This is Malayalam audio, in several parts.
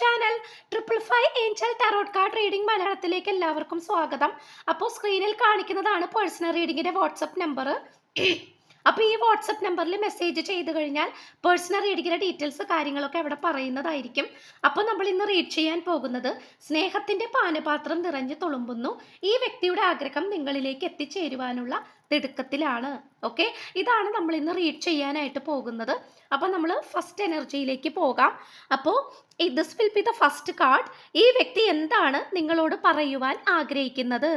Channel triple five angel tarot card reading മലയാളത്തിലേക്ക് എല്ലാവർക്കും സ്വാഗതം. അപ്പോൾ സ്ക്രീനിൽ കാണിക്കുന്നതാണ് പേഴ്സണൽ റീഡിങ്ങിന്റെ വാട്സപ്പ് നമ്പർ അപ്പോൾ ഈ വാട്സപ്പ് നമ്പറിൽ മെസ്സേജ് ചെയ്ത് കഴിഞ്ഞാൽ പേഴ്സണൽ റീഡിങ്ങിന്റെ ഡീറ്റെയിൽസ് കാര്യങ്ങളൊക്കെ അവിടെ പറയുന്നതായിരിക്കും. അപ്പോൾ നമ്മൾ ഇന്ന് റീഡ് ചെയ്യാൻ പോകുന്നത് സ്നേഹത്തിന്റെ പാനപാത്രം നിറഞ്ഞു തുളുമ്പുന്നു. ഈ വ്യക്തിയുടെ ആഗ്രഹം നിങ്ങളിലേക്ക് എത്തിച്ചേരുവാനുള്ള തിടുക്കത്തിലാണ്. ഓക്കെ ഇതാണ് നമ്മൾ ഇന്ന് റീഡ് ചെയ്യാനായിട്ട് പോകുന്നത്. അപ്പോൾ നമ്മൾ ഫസ്റ്റ് എനർജിയിലേക്ക് പോകാം. അപ്പോൾ this will be the first card ഈ വ്യക്തി എന്താണ് നിങ്ങളോട് പറയുവാൻ ആഗ്രഹിക്കുന്നത്?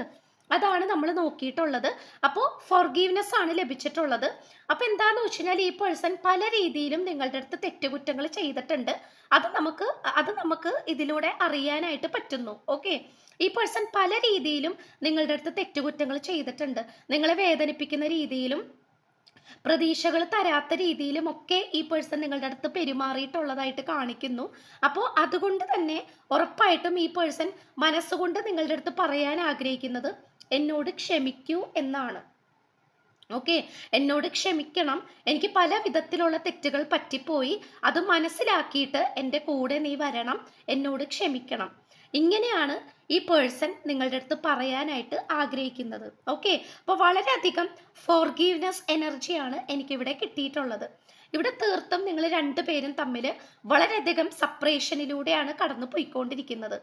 അതാണ് നമ്മൾ നോക്കിയിട്ടുള്ളത്. അപ്പോൾ ഫോർഗീവ്നെസ് ആണ് ലഭിച്ചിട്ടുള്ളത്. അപ്പോൾ എന്താണെന്ന് വെച്ച് കഴിഞ്ഞാൽ ഈ പേഴ്സൺ പല രീതിയിലും നിങ്ങളുടെ അടുത്ത് തെറ്റുകുറ്റങ്ങൾ ചെയ്തിട്ടുണ്ട്. അത് നമുക്ക് അത് നമുക്ക് ഇതിലൂടെ അറിയാനായിട്ട് പറ്റുന്നു. ഓക്കെ ഈ പേഴ്സൺ പല രീതിയിലും നിങ്ങളുടെ അടുത്ത് തെറ്റുകുറ്റങ്ങൾ ചെയ്തിട്ടുണ്ട്. നിങ്ങളെ വേദനിപ്പിക്കുന്ന രീതിയിലും പ്രതീക്ഷകൾ തരാത്ത രീതിയിലും ഒക്കെ ഈ പേഴ്സൺ നിങ്ങളുടെ അടുത്ത് പെരുമാറിയിട്ടുള്ളതായിട്ട് കാണിക്കുന്നു. അപ്പോൾ അതുകൊണ്ട് തന്നെ ഉറപ്പായിട്ടും ഈ പേഴ്സൺ മനസ്സുകൊണ്ട് നിങ്ങളുടെ അടുത്ത് പറയാൻ ആഗ്രഹിക്കുന്നത് എന്നോട് ക്ഷമിക്കൂ എന്നാണ്. ഓക്കെ എന്നോട് ക്ഷമിക്കണം. എനിക്ക് പല വിധത്തിലുള്ള തെറ്റുകൾ പറ്റിപ്പോയി. അത് മനസ്സിലാക്കിയിട്ട് എന്റെ കൂടെ നീ വരണം. എന്നോട് ക്ഷമിക്കണം. ഇങ്ങനെയാണ് ഈ പേഴ്സൺ നിങ്ങളുടെ അടുത്ത് പറയാനായിട്ട് ആഗ്രഹിക്കുന്നത്. ഓക്കെ അപ്പോൾ വളരെയധികം ഫോർഗീവ്നെസ് എനർജിയാണ് എനിക്കിവിടെ കിട്ടിയിട്ടുള്ളത്. ഇവിടെ തീർത്തും നിങ്ങൾ രണ്ടുപേരും തമ്മിൽ വളരെയധികം സപ്പറേഷനിലൂടെയാണ് കടന്നു പോയിക്കൊണ്ടിരിക്കുന്നത്.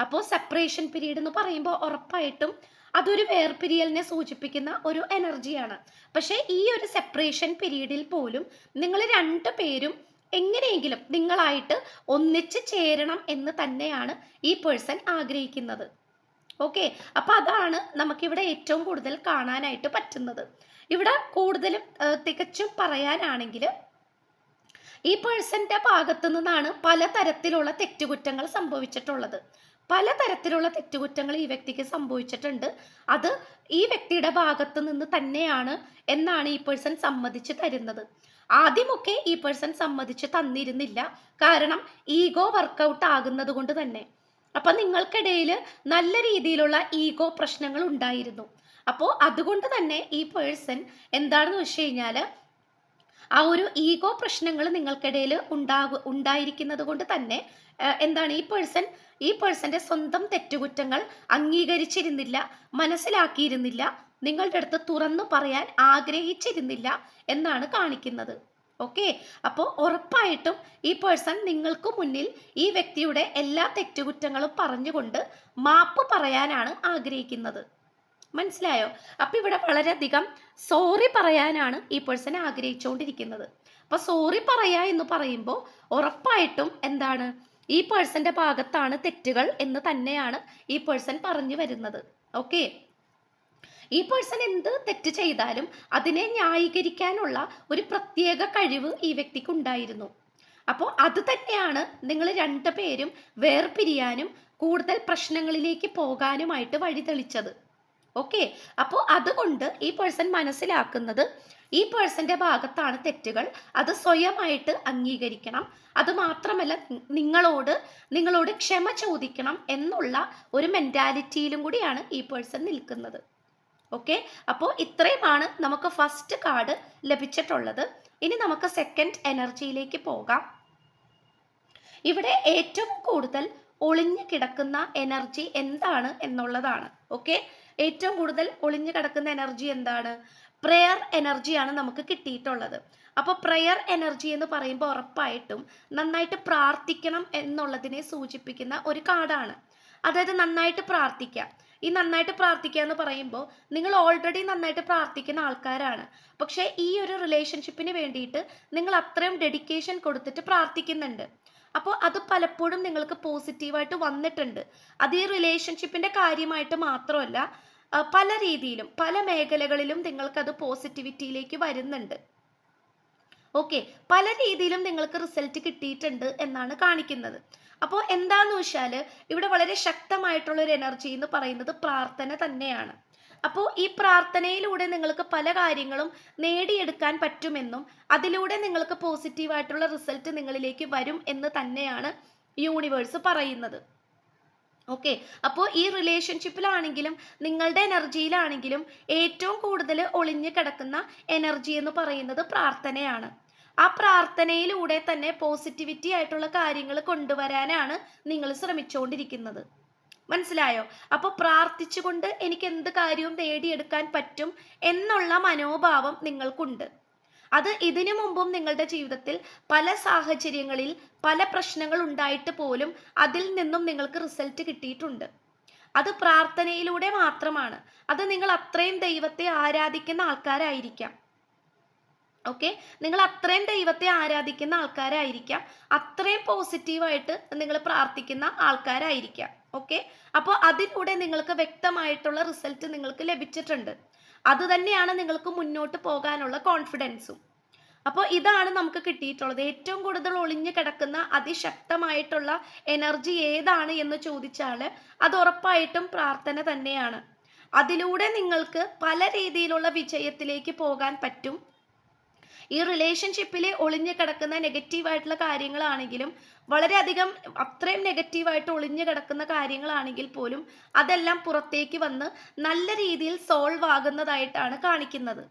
അപ്പോൾ സെപ്പറേഷൻ പീരീഡ് എന്ന് പറയുമ്പോൾ ഉറപ്പായിട്ടും അതൊരു വേർപിരിയലിനെ സൂചിപ്പിക്കുന്ന ഒരു എനർജിയാണ് പക്ഷേ ഈ ഒരു സെപ്പറേഷൻ പീരീഡിൽ പോലും നിങ്ങൾ രണ്ടു പേരും എങ്ങനെയെങ്കിലും നിങ്ങളായിട്ട് ഒന്നിച്ച് ചേരണം എന്ന് തന്നെയാണ് ഈ പേഴ്സൺ ആഗ്രഹിക്കുന്നത്. ഓക്കെ അപ്പൊ അതാണ് നമുക്കിവിടെ ഏറ്റവും കൂടുതൽ കാണാനായിട്ട് പറ്റുന്നത്. ഇവിടെ കൂടുതലും തികച്ചും പറയാനാണെങ്കിൽ ഈ പേഴ്സന്റെ ഭാഗത്തു നിന്നാണ് പലതരത്തിലുള്ള തെറ്റുകുറ്റങ്ങൾ സംഭവിച്ചിട്ടുള്ളത്. പലതരത്തിലുള്ള തെറ്റുകുറ്റങ്ങൾ ഈ വ്യക്തിക്ക് സംഭവിച്ചിട്ടുണ്ട്. അത് ഈ വ്യക്തിയുടെ ഭാഗത്തു നിന്ന് തന്നെയാണ് എന്നാണ് ഈ പേഴ്സൺ സമ്മതിച്ചു തരുന്നത്. ആദ്യമൊക്കെ ഈ പേഴ്സൺ സമ്മതിച്ച് തന്നിരുന്നില്ല. കാരണം ഈഗോ വർക്കൗട്ട് ആകുന്നത് കൊണ്ട് തന്നെ. അപ്പൊ നിങ്ങൾക്കിടയിൽ നല്ല രീതിയിലുള്ള ഈഗോ പ്രശ്നങ്ങൾ ഉണ്ടായിരുന്നു. അപ്പോൾ അതുകൊണ്ട് തന്നെ ഈ പേഴ്സൺ എന്താണെന്ന് വെച്ച് കഴിഞ്ഞാൽ ആ ഒരു ഈഗോ പ്രശ്നങ്ങൾ നിങ്ങൾക്കിടയിൽ ഉണ്ടാകു ഉണ്ടായിരിക്കുന്നത് കൊണ്ട് തന്നെ എന്താണ് ഈ പേഴ്സൺ ഈ പേഴ്സന്റെ സ്വന്തം തെറ്റുകുറ്റങ്ങൾ അംഗീകരിച്ചിരുന്നില്ല മനസ്സിലാക്കിയിരുന്നില്ല. നിങ്ങളുടെ അടുത്ത് തുറന്നു പറയാൻ ആഗ്രഹിച്ചിരുന്നില്ല എന്നാണ് കാണിക്കുന്നത്. ഓക്കെ അപ്പോൾ ഉറപ്പായിട്ടും ഈ പേഴ്സൺ നിങ്ങൾക്ക് മുന്നിൽ ഈ വ്യക്തിയുടെ എല്ലാ തെറ്റുകുറ്റങ്ങളും പറഞ്ഞുകൊണ്ട് മാപ്പ് പറയാനാണ് ആഗ്രഹിക്കുന്നത്. മനസ്സിലായോ? അപ്പൊ ഇവിടെ വളരെയധികം സോറി പറയാനാണ് ഈ പേഴ്സൺ ആഗ്രഹിച്ചുകൊണ്ടിരിക്കുന്നത്. അപ്പൊ സോറി പറയാ എന്ന് പറയുമ്പോൾ ഉറപ്പായിട്ടും എന്താണ്? ഈ പേഴ്സന്റെ ഭാഗത്താണ് തെറ്റുകൾ എന്ന് തന്നെയാണ് ഈ പേഴ്സൺ പറഞ്ഞു വരുന്നത്. ഓക്കെ ഈ പേഴ്സൺ എന്ത് തെറ്റ് ചെയ്താലും അതിനെ ന്യായീകരിക്കാനുള്ള ഒരു പ്രത്യേക കഴിവ് ഈ വ്യക്തിക്ക് ഉണ്ടായിരുന്നു അപ്പോൾ അത് തന്നെയാണ് നിങ്ങൾ രണ്ടുപേരും വേർപിരിയാനും കൂടുതൽ പ്രശ്നങ്ങളിലേക്ക് പോകാനുമായിട്ട് വഴി തെളിച്ചത് ഓക്കെ അപ്പോൾ അതുകൊണ്ട് ഈ പേഴ്സൺ മനസ്സിലാക്കുന്നത് ഈ പേഴ്സന്റെ ഭാഗത്താണ് തെറ്റുകൾ. അത് സ്വയമായിട്ട് അംഗീകരിക്കണം. അത് മാത്രമല്ല നിങ്ങളോട് നിങ്ങളോട് ക്ഷമ ചോദിക്കണം എന്നുള്ള ഒരു മെന്റാലിറ്റിയിലും കൂടിയാണ് ഈ പേഴ്സൺ നിൽക്കുന്നത്. ഓക്കെ അപ്പോൾ ഇത്രയുമാണ് നമുക്ക് ഫസ്റ്റ് കാർഡ് ലഭിച്ചിട്ടുള്ളത്. ഇനി നമുക്ക് സെക്കൻഡ് എനർജിയിലേക്ക് പോകാം. ഇവിടെ ഏറ്റവും കൂടുതൽ ഒളിഞ്ഞു കിടക്കുന്ന എനർജി എന്താണ് എന്നുള്ളതാണ്. ഓക്കെ ഏറ്റവും കൂടുതൽ ഒളിഞ്ഞു കിടക്കുന്ന എനർജി എന്താണ്? പ്രെയർ എനർജിയാണ് നമുക്ക് കിട്ടിയിട്ടുള്ളത്. അപ്പോൾ പ്രെയർ എനർജി എന്ന് പറയുമ്പോൾ ഉറപ്പായിട്ടും നന്നായിട്ട് പ്രാർത്ഥിക്കണം എന്നുള്ളതിനെ സൂചിപ്പിക്കുന്ന ഒരു കാർഡാണ് അതായത് നന്നായിട്ട് പ്രാർത്ഥിക്കാം ഈ നന്നായിട്ട് പ്രാർത്ഥിക്കുക എന്ന് പറയുമ്പോൾ നിങ്ങൾ ഓൾറെഡി നന്നായിട്ട് പ്രാർത്ഥിക്കുന്ന ആൾക്കാരാണ്. പക്ഷേ ഈ ഒരു റിലേഷൻഷിപ്പിന് വേണ്ടിയിട്ട് നിങ്ങൾ അത്രയും ഡെഡിക്കേഷൻ കൊടുത്തിട്ട് പ്രാർത്ഥിക്കുന്നുണ്ട്. അപ്പോൾ അത് പലപ്പോഴും നിങ്ങൾക്ക് പോസിറ്റീവായിട്ട് വന്നിട്ടുണ്ട്. അത് ഈ റിലേഷൻഷിപ്പിന്റെ കാര്യമായിട്ട് മാത്രമല്ല പല രീതിയിലും പല മേഖലകളിലും നിങ്ങൾക്ക് അത് പോസിറ്റിവിറ്റിയിലേക്ക് വരുന്നുണ്ട്. ഓക്കെ പല രീതിയിലും നിങ്ങൾക്ക് റിസൾട്ട് കിട്ടിയിട്ടുണ്ട് എന്നാണ് കാണിക്കുന്നത്. അപ്പോൾ എന്താന്ന് വെച്ചാൽ ഇവിടെ വളരെ ശക്തമായിട്ടുള്ള ഒരു എനർജി എന്ന് പറയുന്നത് പ്രാർത്ഥന തന്നെയാണ്. അപ്പോൾ ഈ പ്രാർത്ഥനയിലൂടെ നിങ്ങൾക്ക് പല കാര്യങ്ങളും നേടിയെടുക്കാൻ പറ്റുമെന്നും അതിലൂടെ നിങ്ങൾക്ക് പോസിറ്റീവായിട്ടുള്ള റിസൾട്ട് നിങ്ങളിലേക്ക് വരും എന്ന് തന്നെയാണ് യൂണിവേഴ്സ് പറയുന്നത്. ഓക്കെ അപ്പോൾ ഈ റിലേഷൻഷിപ്പിലാണെങ്കിലും നിങ്ങളുടെ എനർജിയിലാണെങ്കിലും ഏറ്റവും കൂടുതൽ ഒളിഞ്ഞു കിടക്കുന്ന എനർജി എന്ന് പറയുന്നത് പ്രാർത്ഥനയാണ്. ആ പ്രാർത്ഥനയിലൂടെ തന്നെ പോസിറ്റിവിറ്റി ആയിട്ടുള്ള കാര്യങ്ങൾ കൊണ്ടുവരാനാണ് നിങ്ങൾ ശ്രമിച്ചുകൊണ്ടിരിക്കുന്നത്. മനസ്സിലായോ? അപ്പോൾ പ്രാർത്ഥിച്ചുകൊണ്ട് എനിക്ക് എന്ത് കാര്യവും നേടിയെടുക്കാൻ പറ്റും എന്നുള്ള മനോഭാവം നിങ്ങൾക്കുണ്ട്. അത് ഇതിനു മുമ്പും നിങ്ങളുടെ ജീവിതത്തിൽ പല സാഹചര്യങ്ങളിൽ പല പ്രശ്നങ്ങൾ ഉണ്ടായിട്ട് പോലും അതിൽ നിന്നും നിങ്ങൾക്ക് റിസൾട്ട് കിട്ടിയിട്ടുണ്ട്. അത് പ്രാർത്ഥനയിലൂടെ മാത്രമാണ്. അത് നിങ്ങൾ അത്രയും ദൈവത്തെ ആരാധിക്കുന്ന ആൾക്കാരായിരിക്കാം. ഓക്കെ നിങ്ങൾ അത്രയും ദൈവത്തെ ആരാധിക്കുന്ന ആൾക്കാരായിരിക്കാം. അത്രയും പോസിറ്റീവായിട്ട് നിങ്ങൾ പ്രാർത്ഥിക്കുന്ന ആൾക്കാരായിരിക്കാം. ഓക്കെ അപ്പോൾ അതിലൂടെ നിങ്ങൾക്ക് വ്യക്തമായിട്ടുള്ള റിസൾട്ട് നിങ്ങൾക്ക് ലഭിച്ചിട്ടുണ്ട്. അത് തന്നെയാണ് നിങ്ങൾക്ക് മുന്നോട്ട് പോകാനുള്ള കോൺഫിഡൻസും അപ്പോൾ ഇതാണ് നമുക്ക് കിട്ടിയിട്ടുള്ളത്. ഏറ്റവും കൂടുതൽ ഒളിഞ്ഞു കിടക്കുന്ന അതിശക്തമായിട്ടുള്ള എനർജി ഏതാണ് എന്ന് ചോദിച്ചാൽ അത് ഉറപ്പായിട്ടും പ്രാർത്ഥന തന്നെയാണ്. അതിലൂടെ നിങ്ങൾക്ക് പല രീതിയിലുള്ള വിജയത്തിലേക്ക് പോകാൻ പറ്റും. ഈ റിലേഷൻഷിപ്പിൽ ഒളിഞ്ഞു കിടക്കുന്ന നെഗറ്റീവായിട്ടുള്ള കാര്യങ്ങളാണെങ്കിലും വളരെയധികം അത്രയും നെഗറ്റീവായിട്ട് ഒളിഞ്ഞു കിടക്കുന്ന കാര്യങ്ങളാണെങ്കിൽ പോലും അതെല്ലാം പുറത്തേക്ക് വന്ന് നല്ല രീതിയിൽ സോൾവ് ആകുന്നതായിട്ടാണ് കാണിക്കുന്നത്.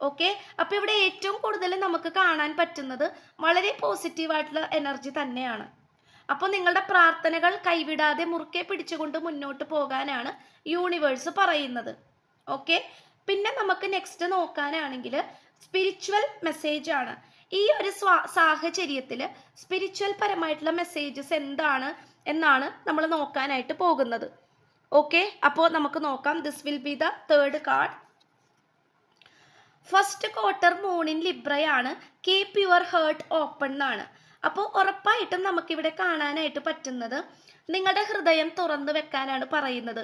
ഓക്കെ അപ്പോൾ ഇവിടെ ഏറ്റവും കൂടുതൽ നമുക്ക് കാണാൻ പറ്റുന്നത് വളരെ പോസിറ്റീവായിട്ടുള്ള എനർജി തന്നെയാണ്. അപ്പോൾ നിങ്ങളുടെ പ്രാർത്ഥനകൾ കൈവിടാതെ മുറുക്കെ പിടിച്ചുകൊണ്ട് മുന്നോട്ട് പോകാനാണ് യൂണിവേഴ്സ് പറയുന്നത്. ഓക്കെ പിന്നെ നമുക്ക് നെക്സ്റ്റ് നോക്കാനാണെങ്കിൽ സ്പിരിച്വൽ മെസ്സേജ് ആണ്. ഈ ഒരു സാഹചര്യത്തിൽ സ്പിരിച്വൽ പരമായിട്ടുള്ള മെസ്സേജസ് എന്താണ് എന്നാണ് നമ്മൾ നോക്കാനായിട്ട് പോകുന്നത്. ഓക്കെ അപ്പോൾ നമുക്ക് നോക്കാം. This will be the third card first quarter മൂണിൻ ലിബ്രയാണ് കീപ് യുവർ ഹേർട്ട് ഓപ്പൺ എന്നാണ്. അപ്പോൾ ഉറപ്പായിട്ടും നമുക്കിവിടെ കാണാനായിട്ട് പറ്റുന്നത് നിങ്ങളുടെ ഹൃദയം തുറന്നു വെക്കാനാണ് പറയുന്നത്.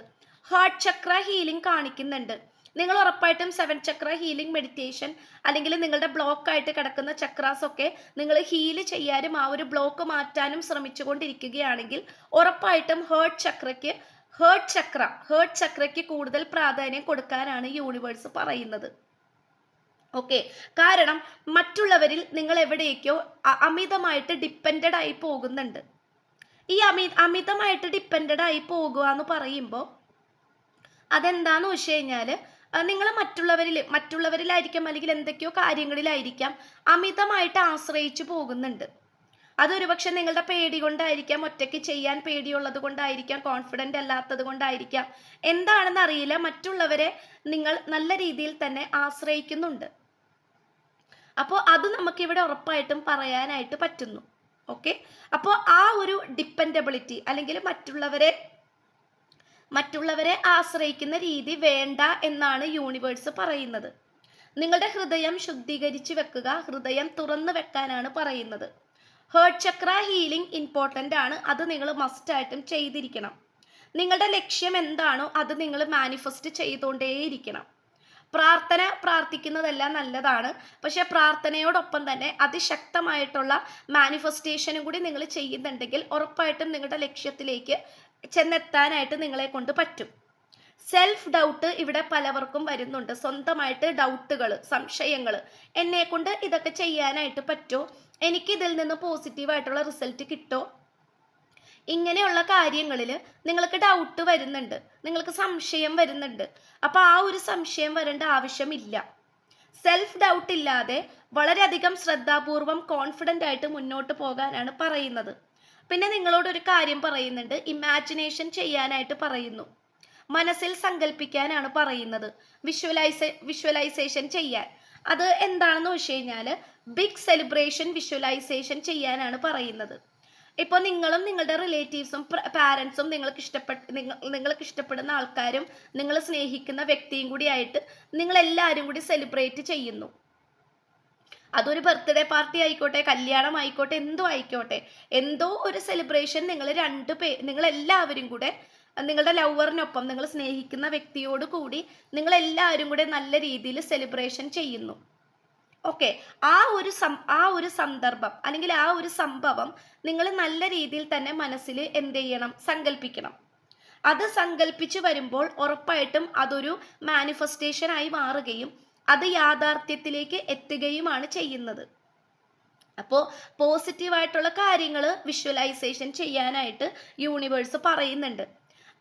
ഹാർട്ട് ചക്ര ഹീലിംഗ് കാണിക്കുന്നുണ്ട്. നിങ്ങൾ ഉറപ്പായിട്ടും സെവൻ ചക്ര ഹീലിംഗ് മെഡിറ്റേഷൻ അല്ലെങ്കിൽ നിങ്ങളുടെ ബ്ലോക്ക് ആയിട്ട് കിടക്കുന്ന ചക്രാസ് ഒക്കെ നിങ്ങൾ ഹീൽ ചെയ്യാനും ആ ഒരു ബ്ലോക്ക് മാറ്റാനും ശ്രമിച്ചുകൊണ്ടിരിക്കുകയാണെങ്കിൽ ഉറപ്പായിട്ടും ഹേർട്ട് ചക്രയ്ക്ക് ഹേർട്ട് ചക്ര ഹേർട്ട് ചക്രയ്ക്ക് കൂടുതൽ പ്രാധാന്യം കൊടുക്കാനാണ് യൂണിവേഴ്സ് പറയുന്നത്. ഓക്കെ കാരണം മറ്റുള്ളവരിൽ നിങ്ങൾ എവിടേക്കോ അമിതമായിട്ട് ഡിപ്പെൻഡഡ് ആയി പോകുന്നുണ്ട്. ഈ അമി അമിതമായിട്ട് ഡിപ്പെൻഡഡ് ആയി പോകുക എന്ന് പറയുമ്പോൾ അതെന്താന്ന് വെച്ച് കഴിഞ്ഞാൽ നിങ്ങൾ മറ്റുള്ളവരിൽ മറ്റുള്ളവരിലായിരിക്കാം അല്ലെങ്കിൽ എന്തൊക്കെയോ കാര്യങ്ങളിലായിരിക്കാം അമിതമായിട്ട് ആശ്രയിച്ചു പോകുന്നുണ്ട്. അതൊരു പക്ഷെ നിങ്ങളുടെ പേടി കൊണ്ടായിരിക്കാം ഒറ്റയ്ക്ക് ചെയ്യാൻ പേടിയുള്ളത് കൊണ്ടായിരിക്കാം കോൺഫിഡന്റ് അല്ലാത്തത് കൊണ്ടായിരിക്കാം. എന്താണെന്ന് അറിയില്ല. മറ്റുള്ളവരെ നിങ്ങൾ നല്ല രീതിയിൽ തന്നെ ആശ്രയിക്കുന്നുണ്ട്. അപ്പോൾ അത് നമുക്കിവിടെ ഉറപ്പായിട്ടും പറയാനായിട്ട് പറ്റുന്നു. ഓക്കെ? അപ്പോൾ ആ ഒരു ഡിപ്പെൻഡബിലിറ്റി അല്ലെങ്കിൽ മറ്റുള്ളവരെ മറ്റുള്ളവരെ ആശ്രയിക്കുന്ന രീതി വേണ്ട എന്നാണ് യൂണിവേഴ്സ് പറയുന്നത്. നിങ്ങളുടെ ഹൃദയം ശുദ്ധീകരിച്ച് വെക്കുക ഹൃദയം തുറന്നു വെക്കാനാണ് പറയുന്നത്. ഹേർട്ട് ചക്ര ഹീലിംഗ് ഇമ്പോർട്ടന്റ് ആണ് അത് നിങ്ങൾ മസ്റ്റായിട്ടും ചെയ്തിരിക്കണം. നിങ്ങളുടെ ലക്ഷ്യം എന്താണോ അത് നിങ്ങൾ മാനിഫെസ്റ്റ് ചെയ്തുകൊണ്ടേയിരിക്കണം. പ്രാർത്ഥന പ്രാർത്ഥിക്കുന്നതെല്ലാം നല്ലതാണ് പക്ഷെ പ്രാർത്ഥനയോടൊപ്പം തന്നെ അതിശക്തമായിട്ടുള്ള മാനിഫെസ്റ്റേഷനും കൂടി നിങ്ങൾ ചെയ്യുന്നുണ്ടെങ്കിൽ ഉറപ്പായിട്ടും നിങ്ങളുടെ ലക്ഷ്യത്തിലേക്ക് ചെന്നെത്താനായിട്ട് നിങ്ങളെ കൊണ്ട് പറ്റും. സെൽഫ് ഡൗട്ട് ഇവിടെ പലവർക്കും വരുന്നുണ്ട്. സ്വന്തമായിട്ട് ഡൗട്ടുകൾ സംശയങ്ങൾ എന്നെ കൊണ്ട് ഇതൊക്കെ ചെയ്യാനായിട്ട് പറ്റുമോ എനിക്ക് ഇതിൽ നിന്ന് പോസിറ്റീവായിട്ടുള്ള റിസൾട്ട് കിട്ടോ? ഇങ്ങനെയുള്ള കാര്യങ്ങളിൽ നിങ്ങൾക്ക് ഡൗട്ട് വരുന്നുണ്ട്. നിങ്ങൾക്ക് സംശയം വരുന്നുണ്ട്. അപ്പോൾ ആ ഒരു സംശയം വരേണ്ട ആവശ്യമില്ല. സെൽഫ് ഡൗട്ട് ഇല്ലാതെ വളരെയധികം ശ്രദ്ധാപൂർവം കോൺഫിഡന്റ് ആയിട്ട് മുന്നോട്ട് പോകാനാണ് പറയുന്നത്. പിന്നെ നിങ്ങളോട് ഒരു കാര്യം പറയുന്നുണ്ട്. ഇമാജിനേഷൻ ചെയ്യാനായിട്ട് പറയുന്നു. മനസ്സിൽ സങ്കല്പിക്കാനാണ് പറയുന്നത്. വിഷ്വലൈസ വിഷ്വലൈസേഷൻ ചെയ്യാൻ. അത് എന്താണെന്ന് വെച്ച് കഴിഞ്ഞാൽ ബിഗ് സെലിബ്രേഷൻ വിഷ്വലൈസേഷൻ ചെയ്യാനാണ് പറയുന്നത്. ഇപ്പോൾ നിങ്ങളും നിങ്ങളുടെ റിലേറ്റീവ്സും പാരൻസും നിങ്ങൾക്ക് ഇഷ്ടപ്പെട്ട നിങ്ങൾ നിങ്ങൾക്ക് ഇഷ്ടപ്പെടുന്ന ആൾക്കാരും നിങ്ങൾ സ്നേഹിക്കുന്ന വ്യക്തിയും കൂടി ആയിട്ട് നിങ്ങളെല്ലാവരും കൂടി സെലിബ്രേറ്റ് ചെയ്യുന്നു. അതൊരു ബർത്ത്ഡേ പാർട്ടി ആയിക്കോട്ടെ കല്യാണം ആയിക്കോട്ടെ എന്തോ ആയിക്കോട്ടെ. എന്തോ ഒരു സെലിബ്രേഷൻ നിങ്ങൾ രണ്ട് പേ നിങ്ങൾ എല്ലാവരും കൂടെ നിങ്ങളുടെ ലവറിനൊപ്പം നിങ്ങൾ സ്നേഹിക്കുന്ന വ്യക്തിയോട് കൂടി നിങ്ങൾ എല്ലാവരും കൂടെ നല്ല രീതിയിൽ സെലിബ്രേഷൻ ചെയ്യുന്നു. ഓക്കെ ആ ഒരു സം ആ ഒരു സന്ദർഭം അല്ലെങ്കിൽ ആ ഒരു സംഭവം നിങ്ങൾ നല്ല രീതിയിൽ തന്നെ മനസ്സിൽ എന്ത് ചെയ്യണം? സങ്കല്പിക്കണം അത് സങ്കല്പിച്ച് വരുമ്പോൾ ഉറപ്പായിട്ടും അതൊരു മാനിഫെസ്റ്റേഷൻ ആയി മാറുകയും അത് യാഥാർത്ഥ്യത്തിലേക്ക് എത്തുകയുമാണ് ചെയ്യുന്നത്. അപ്പോൾ പോസിറ്റീവായിട്ടുള്ള കാര്യങ്ങൾ വിഷ്വലൈസേഷൻ ചെയ്യാനായിട്ട് യൂണിവേഴ്സ് പറയുന്നുണ്ട്.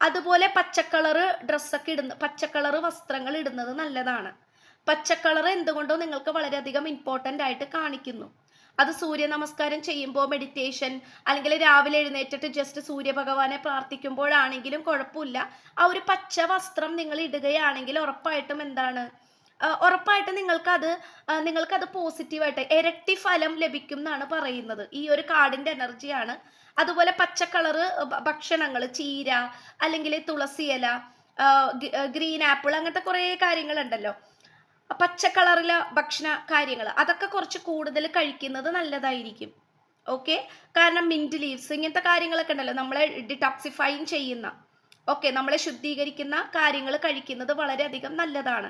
അതുപോലെ പച്ചക്കളറ് ഡ്രസ്സൊക്കെ ഇടുന്ന പച്ചക്കളറ് വസ്ത്രങ്ങൾ ഇടുന്നത് നല്ലതാണ്. പച്ചക്കളർ എന്തുകൊണ്ടോ നിങ്ങൾക്ക് വളരെയധികം ഇമ്പോർട്ടന്റ് ആയിട്ട് കാണിക്കുന്നു. അത് സൂര്യ നമസ്കാരം ചെയ്യുമ്പോൾ മെഡിറ്റേഷൻ അല്ലെങ്കിൽ രാവിലെ എഴുന്നേറ്റിട്ട് ജസ്റ്റ് സൂര്യഭഗവാനെ പ്രാർത്ഥിക്കുമ്പോഴാണെങ്കിലും കുഴപ്പമില്ല. ആ ഒരു പച്ച വസ്ത്രം നിങ്ങൾ ഇടുകയാണെങ്കിൽ ഉറപ്പായിട്ടും എന്താണ്? ഉറപ്പായിട്ടും നിങ്ങൾക്കത് നിങ്ങൾക്കത് പോസിറ്റീവായിട്ട് ഇരട്ടി ഫലം ലഭിക്കും എന്നാണ് പറയുന്നത്. ഈ ഒരു കാർഡിന്റെ എനർജിയാണ് അതുപോലെ പച്ച കളറ് ഭക്ഷണങ്ങൾ ചീര അല്ലെങ്കിൽ തുളസിയില ഗ്രീൻ ആപ്പിൾ അങ്ങനത്തെ കുറേ കാര്യങ്ങളുണ്ടല്ലോ. പച്ചക്കളറിലെ ഭക്ഷണ കാര്യങ്ങൾ അതൊക്കെ കുറച്ച് കൂടുതൽ കഴിക്കുന്നത് നല്ലതായിരിക്കും. ഓക്കെ? കാരണം മിന്റ് ലീവ്സ് ഇങ്ങനത്തെ കാര്യങ്ങളൊക്കെ ഉണ്ടല്ലോ നമ്മളെ ഡിടോക്സിഫൈയും ചെയ്യുന്ന. ഓക്കെ? നമ്മളെ ശുദ്ധീകരിക്കുന്ന കാര്യങ്ങൾ കഴിക്കുന്നത് വളരെയധികം നല്ലതാണ്.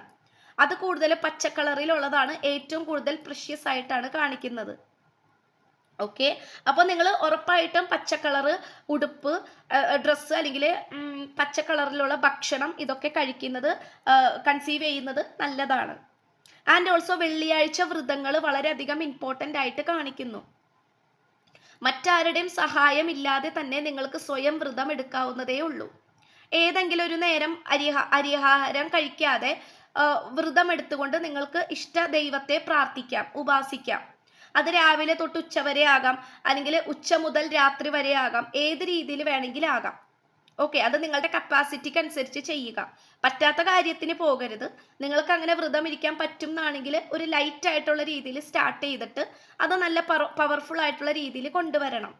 അത് കൂടുതൽ പച്ച കളറിലുള്ളതാണ് ഏറ്റവും കൂടുതൽ പ്രഷ്യസ് ആയിട്ടാണ് കാണിക്കുന്നത്. ഓക്കെ അപ്പോൾ നിങ്ങൾ ഉറപ്പായിട്ടും പച്ച കളറ് ഉടുപ്പ് ഡ്രസ്സ് അല്ലെങ്കിൽ പച്ച കളറിലുള്ള ഭക്ഷണം ഇതൊക്കെ കഴിക്കുന്നത് കൺസീവ് ചെയ്യുന്നത് നല്ലതാണ്. ആൻഡ് ഓൾസോ വെള്ളിയാഴ്ച വ്രതങ്ങൾ വളരെയധികം ഇമ്പോർട്ടന്റ് ആയിട്ട് കാണിക്കുന്നു. മറ്റാരുടെയും സഹായം ഇല്ലാതെ തന്നെ നിങ്ങൾക്ക് സ്വയം വ്രതം എടുക്കാവുന്നതേ ഉള്ളൂ. ഏതെങ്കിലും ഒരു നേരം അരിഹ അരിഹാരം കഴിക്കാതെ വ്രതം എടുത്തുകൊണ്ട് നിങ്ങൾക്ക് ഇഷ്ട ദൈവത്തെ പ്രാർത്ഥിക്കാം ഉപാസിക്കാം. അത് രാവിലെ തൊട്ട് ഉച്ച വരെ ആകാം അല്ലെങ്കിൽ ഉച്ച മുതൽ രാത്രി വരെ ആകാം ഏത് രീതിയിൽ വേണമെങ്കിലും ആകാം. ഓക്കെ അത് നിങ്ങളുടെ കപ്പാസിറ്റിക്ക് അനുസരിച്ച് ചെയ്യുക. പറ്റാത്ത കാര്യത്തിന് പോകരുത്. നിങ്ങൾക്ക് അങ്ങനെ വ്രതം ഇരിക്കാൻ പറ്റും എന്നാണെങ്കിൽ ഒരു ലൈറ്റ് ആയിട്ടുള്ള രീതിയിൽ സ്റ്റാർട്ട് ചെയ്തിട്ട് അത് നല്ല പവർഫുൾ ആയിട്ടുള്ള രീതിയിൽ കൊണ്ടുവരണം.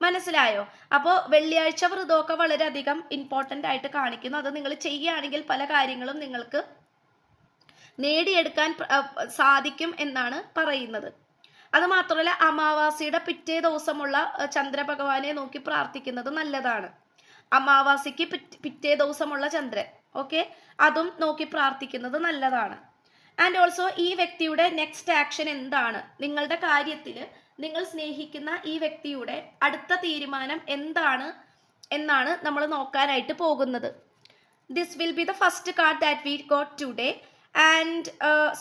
മനസ്സിലായോ? അപ്പോൾ വെള്ളിയാഴ്ച വ്രതമൊക്കെ വളരെയധികം ഇമ്പോർട്ടന്റ് ആയിട്ട് കാണിക്കുന്നു. അത് നിങ്ങൾ ചെയ്യുകയാണെങ്കിൽ പല കാര്യങ്ങളും നിങ്ങൾക്ക് നേടിയെടുക്കാൻ സാധിക്കും എന്നാണ് പറയുന്നത്. അത് മാത്രമല്ല അമാവാസിയുടെ പിറ്റേ ദിവസമുള്ള ചന്ദ്രഭഗവാനെ നോക്കി പ്രാർത്ഥിക്കുന്നത് നല്ലതാണ്. അമാവാസിക്ക് പിറ്റേ ദിവസമുള്ള ചന്ദ്രൻ ഓക്കെ അതും നോക്കി പ്രാർത്ഥിക്കുന്നത് നല്ലതാണ്. ആൻഡ് ഓൾസോ ഈ വ്യക്തിയുടെ നെക്സ്റ്റ് ആക്ഷൻ എന്താണ്? നിങ്ങളുടെ കാര്യത്തിൽ നിങ്ങൾ സ്നേഹിക്കുന്ന ഈ വ്യക്തിയുടെ അടുത്ത തീരുമാനം എന്താണ് എന്നാണ് നമ്മൾ നോക്കാനായിട്ട് പോകുന്നത്. This will be the first card that we got today and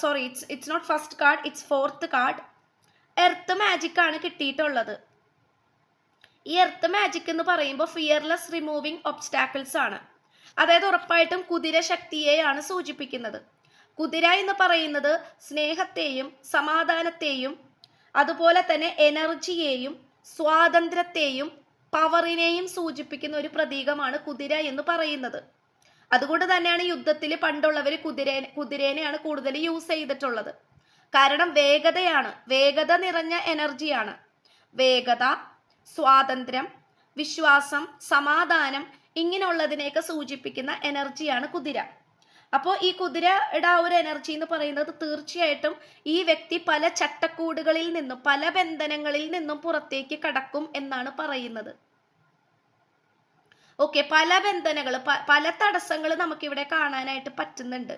sorry it's it's not first card it's fourth card earth magic ആണ് കിട്ടിയിട്ടുള്ളത്. ഈ എർത്ത് മാജിക് എന്ന് പറയുമ്പോൾ ഫിയർലെസ് റിമൂവിങ് ഒബ്സ്റ്റാക്കിൾസ് ആണ്. അതായത് ഉറപ്പായിട്ടും കുതിര ശക്തിയെയാണ് സൂചിപ്പിക്കുന്നത്. കുതിര എന്ന് പറയുന്നത് സ്നേഹത്തെയും സമാധാനത്തെയും അതുപോലെ തന്നെ എനർജിയെയും സ്വാതന്ത്ര്യത്തെയും പവറിനെയും സൂചിപ്പിക്കുന്ന ഒരു പ്രതീകമാണ് കുതിര എന്ന് പറയുന്നത്. അതുകൊണ്ട് തന്നെയാണ് യുദ്ധത്തിൽ പണ്ടുള്ളവർ കുതിര കുതിരേനെയാണ് കൂടുതൽ യൂസ് ചെയ്തിട്ടുള്ളത്. കാരണം വേഗതയാണ് വേഗത നിറഞ്ഞ എനർജിയാണ്. വേഗത സ്വാതന്ത്ര്യം വിശ്വാസം സമാധാനം ഇങ്ങനെയുള്ളതിനെയൊക്കെ സൂചിപ്പിക്കുന്ന എനർജിയാണ് കുതിര. അപ്പോൾ ഈ കുതിരയുടെ ആ ഒരു എനർജി എന്ന് പറയുന്നത് തീർച്ചയായിട്ടും ഈ വ്യക്തി പല ചട്ടക്കൂടുകളിൽ നിന്നും പല ബന്ധനങ്ങളിൽ നിന്നും പുറത്തേക്ക് കടക്കും എന്നാണ് പറയുന്നത്. ഓക്കെ പല ബന്ധനങ്ങൾ പല തടസ്സങ്ങൾ നമുക്കിവിടെ കാണാനായിട്ട് പറ്റുന്നുണ്ട്.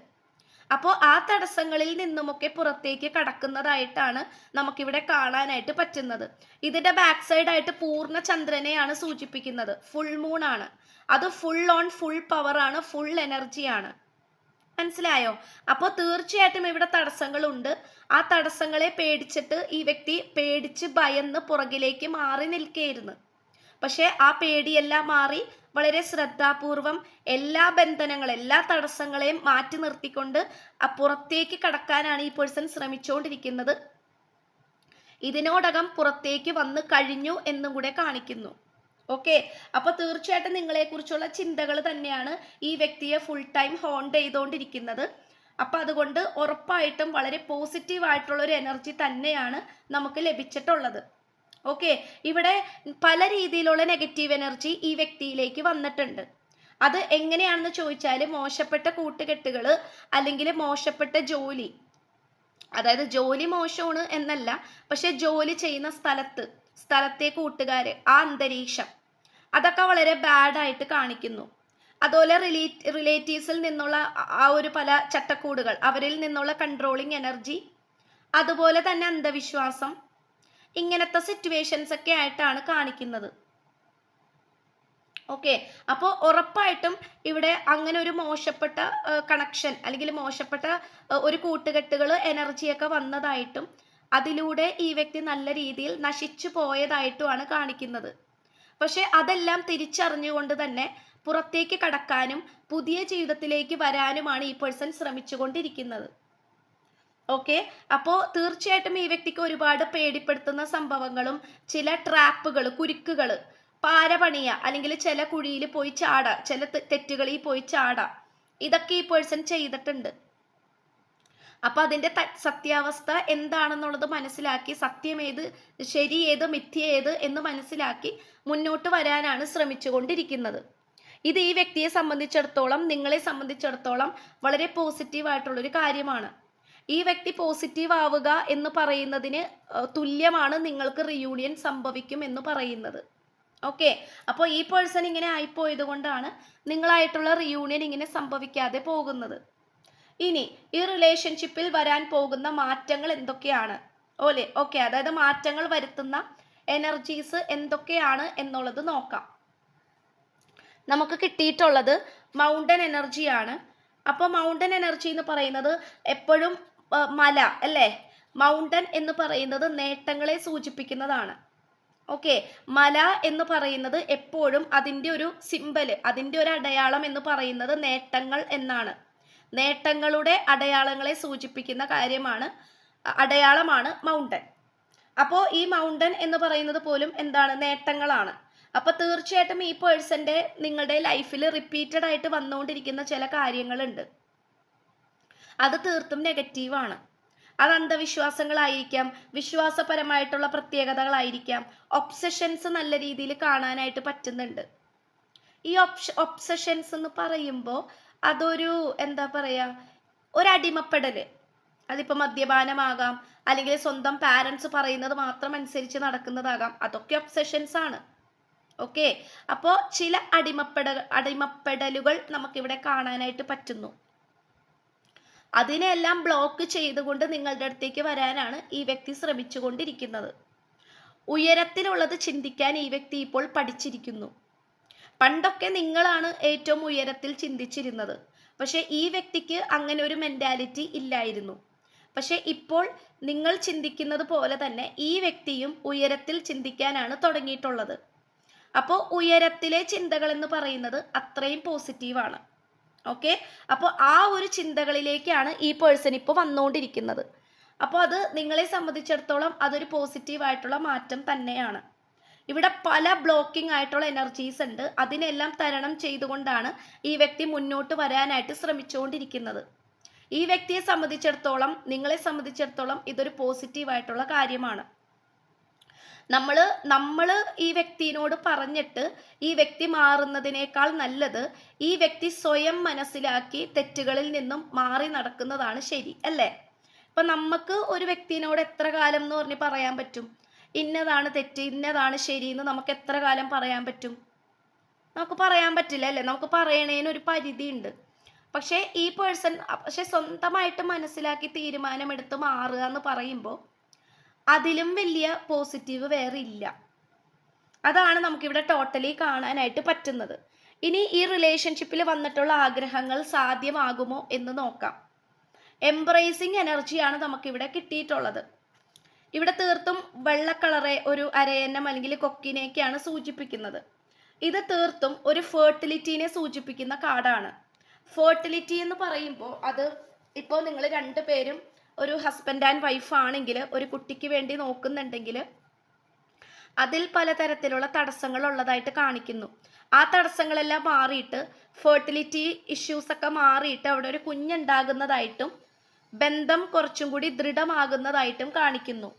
അപ്പോൾ ആ തടസ്സങ്ങളിൽ നിന്നുമൊക്കെ പുറത്തേക്ക് കടക്കുന്നതായിട്ടാണ് നമുക്കിവിടെ കാണാനായിട്ട് പറ്റുന്നത്. ഇതിന്റെ ബാക്ക് സൈഡ് ആയിട്ട് പൂർണ ചന്ദ്രനെയാണ് സൂചിപ്പിക്കുന്നത്. ഫുൾ മൂൺ ആണ്. അത് ഫുൾ ഓൺ ഫുൾ പവർ ആണ് ഫുൾ എനർജിയാണ് മനസ്സിലായോ? അപ്പോൾ തീർച്ചയായിട്ടും ഇവിടെ തടസ്സങ്ങളുണ്ട്. ആ തടസ്സങ്ങളെ പേടിച്ചിട്ട് ഈ വ്യക്തി പേടിച്ച് ഭയന്ന് പുറകിലേക്ക് മാറി നിൽക്കുകയായിരുന്നു പക്ഷേ ആ പേടിയെല്ലാം മാറി വളരെ ശ്രദ്ധാപൂർവം എല്ലാ ബന്ധനങ്ങളും എല്ലാ തടസ്സങ്ങളെയും മാറ്റി നിർത്തിക്കൊണ്ട് അപ്പുറത്തേക്ക് പുറത്തേക്ക് കടക്കാനാണ് ഈ പേഴ്സൺ ശ്രമിച്ചുകൊണ്ടിരിക്കുന്നത്. ഇതിനോടകം പുറത്തേക്ക് വന്നു കഴിഞ്ഞു എന്നും കൂടെ കാണിക്കുന്നു. ഓക്കെ അപ്പൊ തീർച്ചയായിട്ടും നിങ്ങളെ കുറിച്ചുള്ള ചിന്തകൾ തന്നെയാണ് ഈ വ്യക്തിയെ ഫുൾ ടൈം ഹോണ്ട് ചെയ്തുകൊണ്ടിരിക്കുന്നത് അപ്പൊ അതുകൊണ്ട് ഉറപ്പായിട്ടും വളരെ പോസിറ്റീവ് ആയിട്ടുള്ള ഒരു എനർജി തന്നെയാണ് നമുക്ക് ലഭിച്ചിട്ടുള്ളത്. ഓക്കെ ഇവിടെ പല രീതിയിലുള്ള നെഗറ്റീവ് എനർജി ഈ വ്യക്തിയിലേക്ക് വന്നിട്ടുണ്ട്. അത് എങ്ങനെയാണെന്ന് ചോദിച്ചാൽ മോശപ്പെട്ട കൂട്ടുകെട്ടുകൾ അല്ലെങ്കിൽ മോശപ്പെട്ട ജോലി. അതായത് ജോലി മോശമാണ് എന്നല്ല പക്ഷെ ജോലി ചെയ്യുന്ന സ്ഥലത്ത് സ്ഥലത്തെ കൂട്ടുകാർ ആ അന്തരീക്ഷം അതൊക്കെ വളരെ ബാഡായിട്ട് കാണിക്കുന്നു. അതുപോലെ റിലേ റിലേറ്റീവ്സിൽ നിന്നുള്ള ആ ഒരു പല ചട്ടക്കൂടുകൾ അവരിൽ നിന്നുള്ള കൺട്രോളിങ് എനർജി അതുപോലെ തന്നെ അന്ധവിശ്വാസം ഇങ്ങനത്തെ സിറ്റുവേഷൻസ് ഒക്കെ ആയിട്ടാണ് കാണിക്കുന്നത്. ഓക്കെ അപ്പോൾ ഉറപ്പായിട്ടും ഇവിടെ അങ്ങനെ ഒരു മോശപ്പെട്ട കണക്ഷൻ അല്ലെങ്കിൽ മോശപ്പെട്ട ഒരു കൂട്ടുകെട്ടുകൾ എനർജിയൊക്കെ വന്നതായിട്ടും അതിലൂടെ ഈ വ്യക്തി നല്ല രീതിയിൽ നശിച്ചു പോയതായിട്ടുമാണ് കാണിക്കുന്നത്. പക്ഷെ അതെല്ലാം തിരിച്ചറിഞ്ഞുകൊണ്ട് തന്നെ പുറത്തേക്ക് കടക്കാനും പുതിയ ജീവിതത്തിലേക്ക് വരാനുമാണ് ഈ പേഴ്സൺ ശ്രമിച്ചുകൊണ്ടിരിക്കുന്നത്. ഓക്കെ? അപ്പോൾ തീർച്ചയായിട്ടും ഈ വ്യക്തിക്ക് ഒരുപാട് പേടിപ്പെടുത്തുന്ന സംഭവങ്ങളും ചില ട്രാപ്പുകൾ കുരുക്കുകൾ പാര പണിയ അല്ലെങ്കിൽ ചില കുഴിയിൽ പോയി ചാടാ ചില തെറ്റുകളിൽ പോയി ചാടാ. ഇതൊക്കെ ഈ പേഴ്സൺ ചെയ്തിട്ടുണ്ട്. അപ്പൊ അതിന്റെ സത്യാവസ്ഥ എന്താണെന്നുള്ളത് മനസ്സിലാക്കി സത്യം ഏത് ശരി ഏത് മിഥ്യ ഏത് എന്ന് മനസ്സിലാക്കി മുന്നോട്ട് വരാനാണ് ശ്രമിച്ചുകൊണ്ടിരിക്കുന്നത്. ഇത് ഈ വ്യക്തിയെ സംബന്ധിച്ചിടത്തോളം നിങ്ങളെ സംബന്ധിച്ചിടത്തോളം വളരെ പോസിറ്റീവ് ആയിട്ടുള്ളൊരു കാര്യമാണ്. ഈ വ്യക്തി പോസിറ്റീവ് ആവുക എന്ന് പറയുന്നതിന് തുല്യമാണ് നിങ്ങൾക്ക് റിയൂണിയൻ സംഭവിക്കും എന്ന് പറയുന്നത്. ഓക്കെ? അപ്പോൾ ഈ പേഴ്സൺ ഇങ്ങനെ ആയിപ്പോയത് കൊണ്ടാണ് നിങ്ങളായിട്ടുള്ള റിയൂണിയൻ ഇങ്ങനെ സംഭവിക്കാതെ പോകുന്നത്. ഇനി ഈ റിലേഷൻഷിപ്പിൽ വരാൻ പോകുന്ന മാറ്റങ്ങൾ എന്തൊക്കെയാണ്? ഓലെ ഓക്കെ അതായത് മാറ്റങ്ങൾ വരുത്തുന്ന എനർജീസ് എന്തൊക്കെയാണ് എന്നുള്ളത് നോക്കാം. നമുക്ക് കിട്ടിയിട്ടുള്ളത് മൗണ്ടൻ എനർജിയാണ് അപ്പോൾ മൗണ്ടൻ എനർജി എന്ന് പറയുന്നത് എപ്പോഴും മല അല്ലേ? മൗണ്ടൻ എന്ന് പറയുന്നത് നേട്ടങ്ങളെ സൂചിപ്പിക്കുന്നതാണ്. ഓക്കെ മല എന്ന് പറയുന്നത് എപ്പോഴും അതിന്റെ ഒരു സിമ്പൽ അതിന്റെ ഒരു അടയാളം എന്ന് പറയുന്നത് നേട്ടങ്ങൾ എന്നാണ്. നേട്ടങ്ങളുടെ അടയാളങ്ങളെ സൂചിപ്പിക്കുന്ന കാര്യമാണ് അടയാളമാണ് മൗണ്ടൻ അപ്പോൾ ഈ മൗണ്ടൻ എന്ന് പറയുന്നത് പോലും എന്താണ്? നേട്ടങ്ങളാണ്. അപ്പോൾ തീർച്ചയായിട്ടും ഈ പേഴ്സന്റെ നിങ്ങളുടെ ലൈഫിൽ റിപ്പീറ്റഡ് ആയിട്ട് വന്നുകൊണ്ടിരിക്കുന്ന ചില കാര്യങ്ങളുണ്ട്. അത് തീർത്തും നെഗറ്റീവാണ് അത് അന്ധവിശ്വാസങ്ങളായിരിക്കാം വിശ്വാസപരമായിട്ടുള്ള പ്രത്യേകതകളായിരിക്കാം ഒബ്സഷൻസ് നല്ല രീതിയിൽ കാണാനായിട്ട് പറ്റുന്നുണ്ട്. ഈ ഒബ്സഷൻസ് എന്ന് പറയുമ്പോൾ അതൊരു എന്താ പറയുക ഒരടിമപ്പെടൽ അതിപ്പോൾ മദ്യപാനമാകാം അല്ലെങ്കിൽ സ്വന്തം പാരൻസ് പറയുന്നത് മാത്രം അനുസരിച്ച് നടക്കുന്നതാകാം. അതൊക്കെ ഒബ്സെഷൻസ് ആണ്. ഓക്കെ അപ്പോൾ ചില അടിമപ്പെട അടിമപ്പെടലുകൾ നമുക്കിവിടെ കാണാനായിട്ട് പറ്റുന്നു. അതിനെല്ലാം ബ്ലോക്ക് ചെയ്തുകൊണ്ട് നിങ്ങളുടെ അടുത്തേക്ക് വരാനാണ് ഈ വ്യക്തി ശ്രമിച്ചുകൊണ്ടിരിക്കുന്നത്. ഉയരത്തിലുള്ളത് ചിന്തിക്കാൻ ഈ വ്യക്തി ഇപ്പോൾ പഠിച്ചിരിക്കുന്നു. പണ്ടൊക്കെ നിങ്ങളാണ് ഏറ്റവും ഉയരത്തിൽ ചിന്തിച്ചിരുന്നത്. പക്ഷെ ഈ വ്യക്തിക്ക് അങ്ങനെ ഒരു മെന്റാലിറ്റി ഇല്ലായിരുന്നു. പക്ഷെ ഇപ്പോൾ നിങ്ങൾ ചിന്തിക്കുന്നത് പോലെ തന്നെ ഈ വ്യക്തിയും ഉയരത്തിൽ ചിന്തിക്കാനാണ് തുടങ്ങിയിട്ടുള്ളത്. അപ്പോൾ ഉയരത്തിലെ ചിന്തകൾ എന്ന് പറയുന്നത് അത്രയും പോസിറ്റീവാണ് ഓക്കെ അപ്പോൾ ആ ഒരു ചിന്തകളിലേക്കാണ് ഈ പേഴ്സൺ ഇപ്പോൾ വന്നുകൊണ്ടിരിക്കുന്നത്. അപ്പോൾ അത് നിങ്ങളെ സംബന്ധിച്ചിടത്തോളം അതൊരു പോസിറ്റീവ് ആയിട്ടുള്ള മാറ്റം തന്നെയാണ്. ഇവിടെ പല ബ്ലോക്കിംഗ് ആയിട്ടുള്ള എനർജീസ് ഉണ്ട്. അതിനെല്ലാം തരണം ചെയ്തുകൊണ്ടാണ് ഈ വ്യക്തി മുന്നോട്ട് വരാനായിട്ട് ശ്രമിച്ചുകൊണ്ടിരിക്കുന്നത്. ഈ വ്യക്തിയെ സംബന്ധിച്ചിടത്തോളം നിങ്ങളെ സംബന്ധിച്ചിടത്തോളം ഇതൊരു പോസിറ്റീവ് ആയിട്ടുള്ള കാര്യമാണ്. നമ്മൾ നമ്മൾ ഈ വ്യക്തിയോട് പറഞ്ഞിട്ട് ഈ വ്യക്തി മാറുന്നതിനേക്കാൾ നല്ലത് ഈ വ്യക്തി സ്വയം മനസ്സിലാക്കി തെറ്റുകളിൽ നിന്നും മാറി നടക്കുന്നതാണ് ശരി അല്ലേ? ഇപ്പൊ നമുക്ക് ഒരു വ്യക്തിനോട് എത്ര കാലം എന്ന് പറഞ്ഞ് പറയാൻ പറ്റും? ഇന്നതാണ് തെറ്റ് ഇന്നതാണ് ശരി എന്ന് നമുക്ക് എത്ര കാലം പറയാൻ പറ്റും? നമുക്ക് പറയാൻ പറ്റില്ല അല്ലേ? നമുക്ക് പറയണേന് ഒരു പരിധി ഉണ്ട് പക്ഷേ ഈ പേഴ്സൺ പക്ഷെ സ്വന്തമായിട്ട് മനസ്സിലാക്കി തീരുമാനമെടുത്ത് മാറുക എന്ന് പറയുമ്പോൾ അതിലും വലിയ പോസിറ്റീവ് വേറെ ഇല്ല. അതാണ് നമുക്കിവിടെ ടോട്ടലി കാണാനായിട്ട് പറ്റുന്നത്. ഇനി ഈ റിലേഷൻഷിപ്പിൽ വന്നിട്ടുള്ള ആഗ്രഹങ്ങൾ സാധ്യമാകുമോ എന്ന് നോക്കാം. എംബ്രേസിങ് എനർജിയാണ് നമുക്കിവിടെ കിട്ടിയിട്ടുള്ളത്. ഇവിടെ തീർത്തും വെള്ള കളറെ ഒരു അരയന്നം അല്ലെങ്കിൽ കൊക്കിനെയൊക്കെയാണ് സൂചിപ്പിക്കുന്നത്. ഇത് തീർത്തും ഒരു ഫേർട്ടിലിറ്റീനെ സൂചിപ്പിക്കുന്ന കാടാണ്. ഫേർട്ടിലിറ്റി എന്ന് പറയുമ്പോൾ അത് ഇപ്പോൾ നിങ്ങൾ രണ്ടുപേരും ഒരു ഹസ്ബൻഡ് ആൻഡ് വൈഫ് ആണെങ്കിൽ ഒരു കുട്ടിക്ക് വേണ്ടി നോക്കുന്നുണ്ടെങ്കിൽ അതിൽ പലതരത്തിലുള്ള തടസ്സങ്ങൾ ഉള്ളതായിട്ട് കാണിക്കുന്നു. ആ തടസ്സങ്ങളെല്ലാം മാറിയിട്ട് ഫേർട്ടിലിറ്റി ഇഷ്യൂസ് ഒക്കെ മാറിയിട്ട് അവിടെ ഒരു കുഞ്ഞുണ്ടാകുന്നതായിട്ടും ബന്ധം കുറച്ചും കൂടി ദൃഢമാകുന്നതായിട്ടും കാണിക്കുന്നു.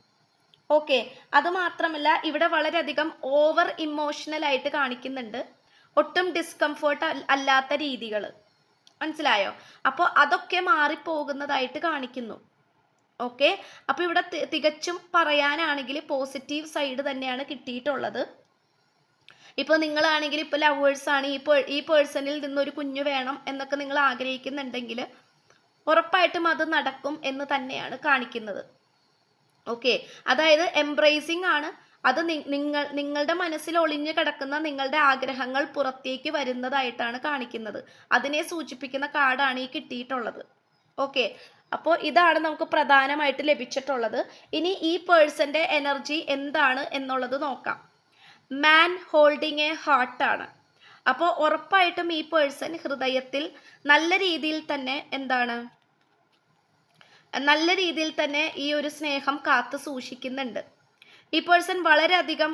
ഓക്കെ. അത് മാത്രമല്ല ഇവിടെ വളരെയധികം ഓവർ ഇമോഷണൽ ആയിട്ട് കാണിക്കുന്നുണ്ട്. ഒട്ടും ഡിസ്കംഫേർട്ട് അല്ലാത്ത രീതികൾ മനസ്സിലായോ? അപ്പോൾ അതൊക്കെ മാറിപ്പോകുന്നതായിട്ട് കാണിക്കുന്നു. ഓക്കെ? അപ്പോൾ ഇവിടെ തികച്ചും പറയാനാണെങ്കിൽ പോസിറ്റീവ് സൈഡ് തന്നെയാണ് കിട്ടിയിട്ടുള്ളത്. ഇപ്പോൾ നിങ്ങളാണെങ്കിൽ ഇപ്പോൾ ലവേഴ്സ് ആണ്. ഈ ഈ പേഴ്സണിൽ നിന്നൊരു കുഞ്ഞു വേണം എന്നൊക്കെ നിങ്ങൾ ആഗ്രഹിക്കുന്നുണ്ടെങ്കിൽ ഉറപ്പായിട്ടും അത് നടക്കും എന്ന് തന്നെയാണ് കാണിക്കുന്നത്. ഓക്കെ അതായത് എംബ്രേസിങ് ആണ്. അത് നിങ്ങൾ നിങ്ങളുടെ മനസ്സിൽ ഒളിഞ്ഞു കിടക്കുന്ന നിങ്ങളുടെ ആഗ്രഹങ്ങൾ പുറത്തേക്ക് വരുന്നതായിട്ടാണ് കാണിക്കുന്നത്. അതിനെ സൂചിപ്പിക്കുന്ന കാർഡാണ് ഈ കിട്ടിയിട്ടുള്ളത്. ഓക്കെ അപ്പോൾ ഇതാണ് നമുക്ക് പ്രധാനമായിട്ട് ലഭിച്ചിട്ടുള്ളത്. ഇനി ഈ പേഴ്സന്റെ എനർജി എന്താണ് എന്നുള്ളത് നോക്കാം. മാൻ ഹോൾഡിങ് എ ഹാർട്ടാണ് അപ്പോൾ ഉറപ്പായിട്ടും ഈ പേഴ്സൺ ഹൃദയത്തിൽ നല്ല രീതിയിൽ തന്നെ എന്താണ് നല്ല രീതിയിൽ തന്നെ ഈ ഒരു സ്നേഹം കാത്തു സൂക്ഷിക്കുന്നുണ്ട്. ഈ പേഴ്സൺ വളരെയധികം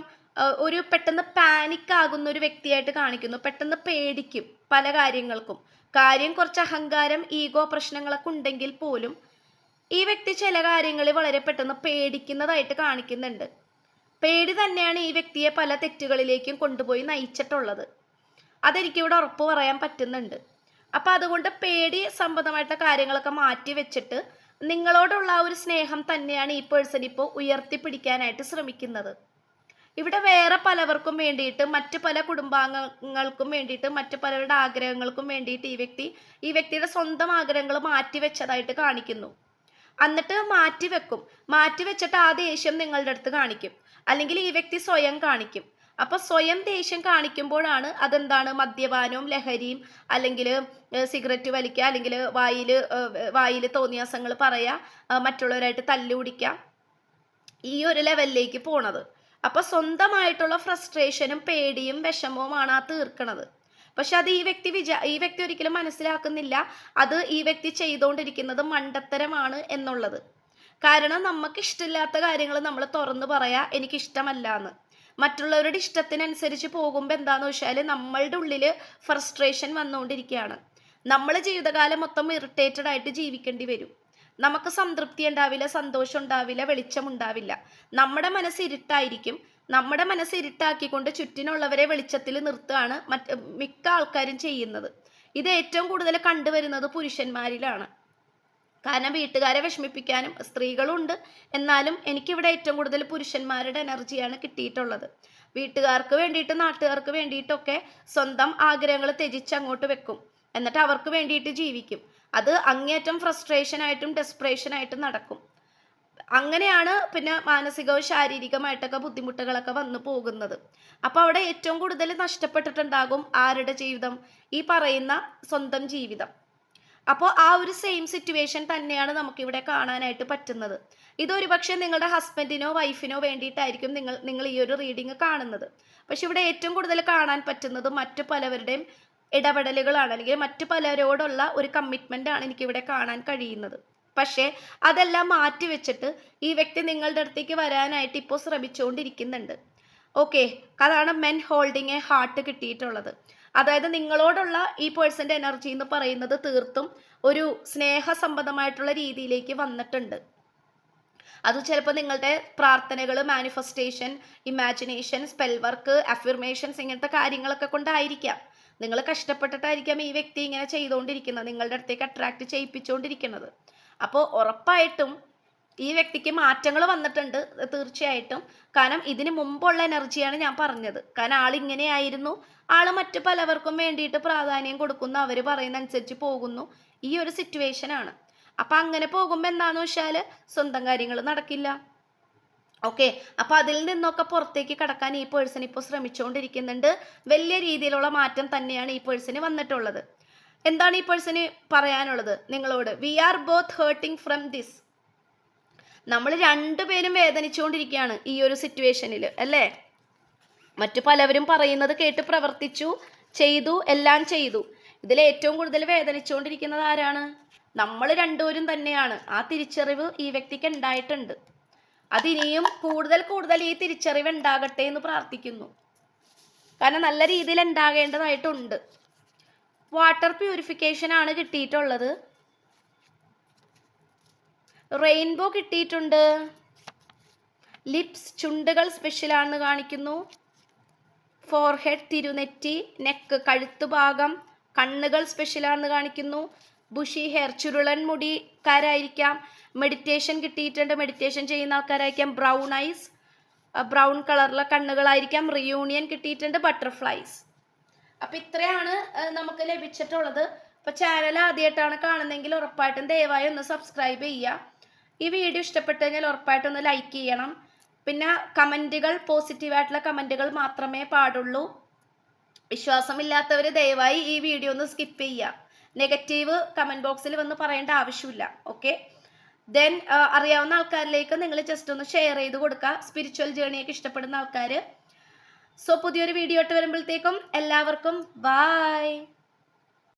ഒരു പെട്ടെന്ന് പാനിക് ആകുന്ന ഒരു വ്യക്തിയായിട്ട് കാണിക്കുന്നു. പെട്ടെന്ന് പേടിക്കും പല കാര്യങ്ങൾക്കും. കാര്യം കുറച്ച് അഹങ്കാരം ഈഗോ പ്രശ്നങ്ങളൊക്കെ ഉണ്ടെങ്കിൽ പോലും ഈ വ്യക്തി ചില കാര്യങ്ങളിൽ വളരെ പെട്ടെന്ന് പേടിക്കുന്നതായിട്ട് കാണിക്കുന്നുണ്ട്. പേടി തന്നെയാണ് ഈ വ്യക്തിയെ പല തെറ്റുകളിലേക്കും കൊണ്ടുപോയി നയിച്ചിട്ടുള്ളത്. അതെനിക്ക് ഇവിടെ ഉറപ്പ് പറയാൻ പറ്റുന്നുണ്ട്. അപ്പം അതുകൊണ്ട് പേടി സംബന്ധമായിട്ടുള്ള കാര്യങ്ങളൊക്കെ മാറ്റി വെച്ചിട്ട് നിങ്ങളോടുള്ള ആ ഒരു സ്നേഹം തന്നെയാണ് ഈ പേഴ്സൺ ഇപ്പോൾ ഉയർത്തിപ്പിടിക്കാനായിട്ട് ശ്രമിക്കുന്നത്. ഇവിടെ വേറെ പലവർക്കും വേണ്ടിയിട്ട് മറ്റു പല കുടുംബാംഗങ്ങൾക്കും വേണ്ടിയിട്ട് മറ്റു പലരുടെ ആഗ്രഹങ്ങൾക്കും വേണ്ടിയിട്ട് ഈ വ്യക്തി ഈ വ്യക്തിയുടെ സ്വന്തം ആഗ്രഹങ്ങൾ മാറ്റിവെച്ചതായിട്ട് കാണിക്കുന്നു. എന്നിട്ട് മാറ്റിവെക്കും. മാറ്റിവെച്ചിട്ട് മാറ്റി വെച്ചിട്ട് ആ ദേഷ്യം നിങ്ങളുടെ അടുത്ത് കാണിക്കും. അല്ലെങ്കിൽ ഈ വ്യക്തി സ്വയം കാണിക്കും. അപ്പൊ സ്വയം ദേഷ്യം കാണിക്കുമ്പോഴാണ് അതെന്താണ്? മദ്യപാനവും ലഹരിയും അല്ലെങ്കിൽ സിഗരറ്റ് വലിക്കുക അല്ലെങ്കിൽ വായിൽ വായിൽ തോന്നിയാസങ്ങൾ പറയാ മറ്റുള്ളവരായിട്ട് തല്ലുപിടിക്കുക ഈ ഒരു ലെവലിലേക്ക് പോണത്. അപ്പൊ സ്വന്തമായിട്ടുള്ള ഫ്രസ്ട്രേഷനും പേടിയും വിഷമവുമാണ് ആ തീർക്കണത്. പക്ഷെ അത് ഈ വ്യക്തി വിചാ ഈ വ്യക്തി ഒരിക്കലും മനസ്സിലാക്കുന്നില്ല. അത് ഈ വ്യക്തി ചെയ്തുകൊണ്ടിരിക്കുന്നത് മണ്ടത്തരമാണ് എന്നുള്ളത്. കാരണം നമുക്ക് ഇഷ്ടമില്ലാത്ത കാര്യങ്ങൾ നമ്മൾ തുറന്നു പറയാ എനിക്കിഷ്ടമല്ല എന്ന് മറ്റുള്ളവരുടെ ഇഷ്ടത്തിനനുസരിച്ച് പോകുമ്പോൾ എന്താണെന്ന് വെച്ചാൽ നമ്മളുടെ ഉള്ളിൽ ഫ്രസ്ട്രേഷൻ വന്നുകൊണ്ടിരിക്കുകയാണ് നമ്മൾ ജീവിതകാലം മൊത്തം ഇറിറ്റേറ്റഡ് ആയിട്ട് ജീവിക്കേണ്ടി വരും. നമുക്ക് സംതൃപ്തി ഉണ്ടാവില്ല സന്തോഷം ഉണ്ടാവില്ല വെളിച്ചം ഉണ്ടാവില്ല. നമ്മുടെ മനസ്സ് ഇരുട്ടായിരിക്കും. നമ്മുടെ മനസ്സ് ഇരുട്ടാക്കിക്കൊണ്ട് ചുറ്റിനുള്ളവരെ വെളിച്ചത്തിൽ നിർത്തുകയാണ് മറ്റ് മിക്ക ആൾക്കാരും ചെയ്യുന്നത്. ഇത് ഏറ്റവും കൂടുതൽ കണ്ടുവരുന്നത് പുരുഷന്മാരിലാണ്. കാരണം വീട്ടുകാരെ വിഷമിപ്പിക്കാനും സ്ത്രീകളുണ്ട്. എന്നാലും എനിക്കിവിടെ ഏറ്റവും കൂടുതൽ പുരുഷന്മാരുടെ എനർജിയാണ് കിട്ടിയിട്ടുള്ളത്. വീട്ടുകാർക്ക് വേണ്ടിയിട്ട് നാട്ടുകാർക്ക് വേണ്ടിയിട്ടൊക്കെ സ്വന്തം ആഗ്രഹങ്ങൾ ത്യജിച്ച് അങ്ങോട്ട് വെക്കും. എന്നിട്ട് അവർക്ക് വേണ്ടിയിട്ട് ജീവിക്കും. അത് അങ്ങേറ്റം ഡെസ്പറേഷൻ ആയിട്ടും നടക്കും. അങ്ങനെയാണ് പിന്നെ മാനസികവും ശാരീരികമായിട്ടൊക്കെ ബുദ്ധിമുട്ടുകളൊക്കെ വന്നു പോകുന്നത്. അപ്പോൾ അവിടെ ഏറ്റവും കൂടുതൽ നഷ്ടപ്പെട്ടിട്ടുണ്ടാകും ആരുടെ ജീവിതം? ഈ പറയുന്ന സ്വന്തം ജീവിതം. അപ്പോൾ ആ ഒരു സെയിം സിറ്റുവേഷൻ തന്നെയാണ് നമുക്കിവിടെ കാണാനായിട്ട് പറ്റുന്നത്. ഇതൊരു പക്ഷേ നിങ്ങളുടെ ഹസ്ബൻഡിനോ വൈഫിനോ വേണ്ടിയിട്ടായിരിക്കും നിങ്ങൾ നിങ്ങൾ ഈ ഒരു റീഡിങ് കാണുന്നത്. പക്ഷെ ഇവിടെ ഏറ്റവും കൂടുതൽ കാണാൻ പറ്റുന്നത് മറ്റു പലവരുടെയും ഇടപെടലുകളാണ് അല്ലെങ്കിൽ മറ്റു പലരോടുള്ള ഒരു കമ്മിറ്റ്മെന്റ് ആണ് എനിക്കിവിടെ കാണാൻ കഴിയുന്നത്. പക്ഷേ അതെല്ലാം മാറ്റി വെച്ചിട്ട് ഈ വ്യക്തി നിങ്ങളുടെ അടുത്തേക്ക് വരാനായിട്ട് ഇപ്പോൾ ശ്രമിച്ചുകൊണ്ടിരിക്കുന്നുണ്ട്. ഓക്കെ അതാണ് മെൻ ഹോൾഡിങ് എ ഹാർട്ട് കിട്ടിയിട്ടുള്ളത്. അതായത് നിങ്ങളോടുള്ള ഈ പേഴ്സന്റെ എനർജി എന്ന് പറയുന്നത് തീർത്തും ഒരു സ്നേഹസംബന്ധമായിട്ടുള്ള രീതിയിലേക്ക് വന്നിട്ടുണ്ട്. അത് ചിലപ്പോൾ നിങ്ങളുടെ പ്രാർത്ഥനകൾ manifestation imagination spell work affirmations ഇങ്ങനത്തെ കാര്യങ്ങളൊക്കെ കൊണ്ടായിരിക്കാം. നിങ്ങൾ കഷ്ടപ്പെട്ടിട്ടായിരിക്കാം ഈ വ്യക്തി ഇങ്ങനെ ചെയ്തുകൊണ്ടിരിക്കുന്നത് നിങ്ങളുടെ അടുത്തേക്ക് അട്രാക്ട് ചെയ്യിപ്പിച്ചുകൊണ്ടിരിക്കുന്നത് അപ്പോൾ ഉറപ്പായിട്ടും ഈ വ്യക്തിക്ക് മാറ്റങ്ങൾ വന്നിട്ടുണ്ട് തീർച്ചയായിട്ടും. കാരണം ഇതിന് മുമ്പുള്ള എനർജിയാണ് ഞാൻ പറഞ്ഞത്. കാരണം ആൾ ഇങ്ങനെയായിരുന്നു. ആൾ മറ്റു പലവർക്കും വേണ്ടിയിട്ട് പ്രാധാന്യം കൊടുക്കുന്നു. അവർ പറയുന്ന അനുസരിച്ച് പോകുന്നു. ഈ ഒരു സിറ്റുവേഷൻ ആണ്. അപ്പം അങ്ങനെ പോകുമ്പോൾ എന്താണെന്ന് വെച്ചാൽ സ്വന്തം കാര്യങ്ങൾ നടക്കില്ല. ഓക്കെ അപ്പൊ അതിൽ നിന്നൊക്കെ പുറത്തേക്ക് കടക്കാൻ ഈ പേഴ്സൺ ഇപ്പോൾ ശ്രമിച്ചുകൊണ്ടിരിക്കുന്നുണ്ട്. വലിയ രീതിയിലുള്ള മാറ്റം തന്നെയാണ് ഈ പേഴ്സന് വന്നിട്ടുള്ളത്. എന്താണ് ഈ പേഴ്സന് പറയാനുള്ളത്? നിങ്ങളോട് we are both hurting from this നമ്മൾ രണ്ടുപേരും വേദനിച്ചുകൊണ്ടിരിക്കുകയാണ് ഈ ഒരു സിറ്റുവേഷനിൽ അല്ലേ? മറ്റു പലവരും പറയുന്നത് കേട്ട് പ്രവർത്തിച്ചു ചെയ്തു എല്ലാം ചെയ്തു. ഇതിൽ ഏറ്റവും കൂടുതൽ വേദനിച്ചുകൊണ്ടിരിക്കുന്നത് ആരാണ്? നമ്മൾ രണ്ടുപേരും തന്നെയാണ്. ആ തിരിച്ചറിവ് ഈ വ്യക്തിക്ക് ഉണ്ടായിട്ടുണ്ട്. അതിനിയും കൂടുതൽ കൂടുതൽ ഈ തിരിച്ചറിവ് ഉണ്ടാകട്ടെ എന്ന് പ്രാർത്ഥിക്കുന്നു. കാരണം നല്ല രീതിയിൽ ഉണ്ടാകേണ്ടതായിട്ടുണ്ട്. വാട്ടർ പ്യൂരിഫിക്കേഷൻ ആണ് കിട്ടിയിട്ടുള്ളത്. റെയിൻബോ കിട്ടിയിട്ടുണ്ട്. ലിപ്സ് ചുണ്ടുകൾ സ്പെഷ്യലാണെന്ന് കാണിക്കുന്നു. ഫോർഹെഡ് തിരുനെറ്റി നെക്ക് കഴുത്ത് ഭാഗം കണ്ണുകൾ സ്പെഷ്യലാണെന്ന് കാണിക്കുന്നു. ബുഷി ഹെയർ ചുരുളൻ മുടി മുടിക്കാരായിരിക്കാം മെഡിറ്റേഷൻ കിട്ടിയിട്ടുണ്ട്. മെഡിറ്റേഷൻ ചെയ്യുന്ന ആൾക്കാരായിരിക്കാം. ബ്രൗൺ ഐസ് ബ്രൗൺ കളറിലെ കണ്ണുകളായിരിക്കാം. റിയൂണിയൻ കിട്ടിയിട്ടുണ്ട്. ബട്ടർഫ്ലൈസ് അപ്പം ഇത്രയാണ് നമുക്ക് ലഭിച്ചിട്ടുള്ളത്. അപ്പോൾ ചാനൽ ആദ്യമായിട്ടാണ് കാണുന്നതെങ്കിൽ ഉറപ്പായിട്ടും ദയവായി ഒന്ന് സബ്സ്ക്രൈബ് ചെയ്യുക ഈ വീഡിയോ ഇഷ്ടപ്പെട്ടു കഴിഞ്ഞാൽ ഉറപ്പായിട്ടും ഒന്ന് ലൈക്ക് ചെയ്യണം. പിന്നെ കമന്റുകൾ പോസിറ്റീവായിട്ടുള്ള കമന്റുകൾ മാത്രമേ പാടുള്ളൂ. വിശ്വാസമില്ലാത്തവർ ദയവായി ഈ വീഡിയോ ഒന്ന് സ്കിപ്പ് ചെയ്യുക നെഗറ്റീവ് കമന്റ് ബോക്സിൽ വന്ന് പറയേണ്ട ആവശ്യമില്ല. ഓക്കെ ദെൻ അറിയാവുന്ന ആൾക്കാരിലേക്ക് നിങ്ങൾ ജസ്റ്റ് ഒന്ന് ഷെയർ ചെയ്ത് കൊടുക്കുക സ്പിരിച്വൽ ജേണിയൊക്കെ ഇഷ്ടപ്പെടുന്ന ആൾക്കാർ സോ പുതിയൊരു വീഡിയോ ഇട്ട് വരുമ്പോഴത്തേക്കും എല്ലാവർക്കും ബായ്